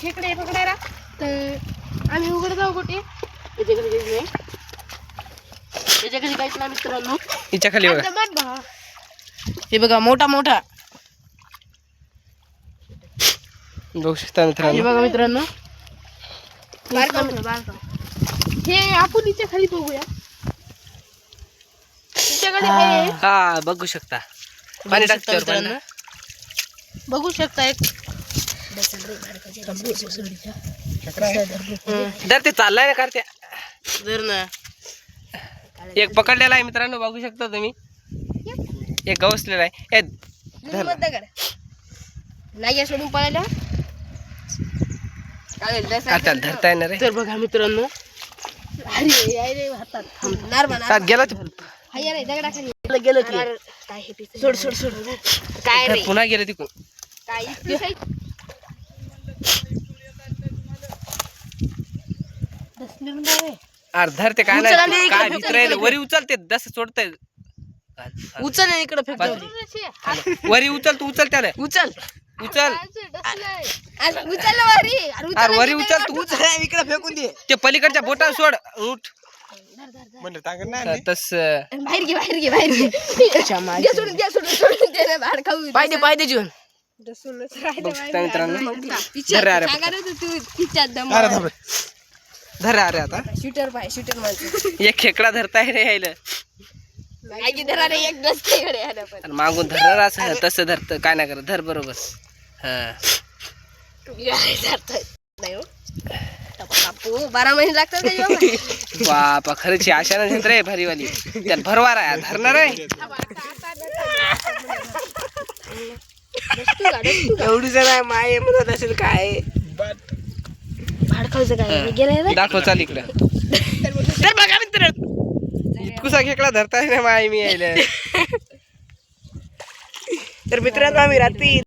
खेकडे पकडायला तर आम्ही उघड जाऊ कुठे? काहीच नाही मित्रांनो. हिच्या खाली बघा. जमात भावा. हे बघा मोठा मोठा. बघू शकता हे मित्रांनो. बघा मित्रांनो बारका बारका हे आपण हिच्या खाली बघूया. तिच्याकडे आहे. हा बघू शकता. पाणी बघू शकता टाकते वर, पाणी मित्रांनो. बघू शकता एक. ते चाललाय ना करत्या जर ना. एक पकडलेला आहे मित्रांनो बघू शकता तुम्ही. एक गवसलेला आहे. ए धर. ना. नाही सोडून पळायला. त्याला धरता येणार रे तर बघा मित्रांनो. हातात. गेला ते. हाय रे दगडा खाली गेलो की. सोड सोड सोड. काय पुन्हा गेलं तिकडून. काय अरे धर ते काय उचल आणि नाही इकडे काय फेकून. इकडे वरी उचलते दस सोडतंय. उचल ना इकडे फेक वरी उचल तू उचल त्याला. उचल. उचल. अरे उचल वरी. अरे उचल अरे वरी उचल तू. उचल. इकडे फेकून दे ते पलीकडच्या बोटा सोड उठ. तस बाहेर घे बाहेर घे बाहेर घे. सोडून द्या सोडून सोडून दे रे बाहेर खाऊ. पाहिजे पाहिजे जीवन बघू शकता मित्रांनो. अरे रे. अरे आता. शूटर पाय शूटर माणसं. एक खेकडा धरताय रे यायला. आगी धरा रे एक पण. आणि मागून धरणार असं तसं धरत काय नाही करत धर बरोबर. हा. नाही हो. बारा महिने लागतात का? बापा खरंच आशा नाही रे भारीवाली. त्यात भरवार आहे धरणार आहे. का? एवढी जण आहे माय म्हणत असेल काय? भाडखाऊचं काय गेलंय रे? दाखव चाल इकडं. तर बघा मित्र. इतकुसा खेकडा धरताय ना माय मी यायला. तर मित्रांनो आम्ही रात्री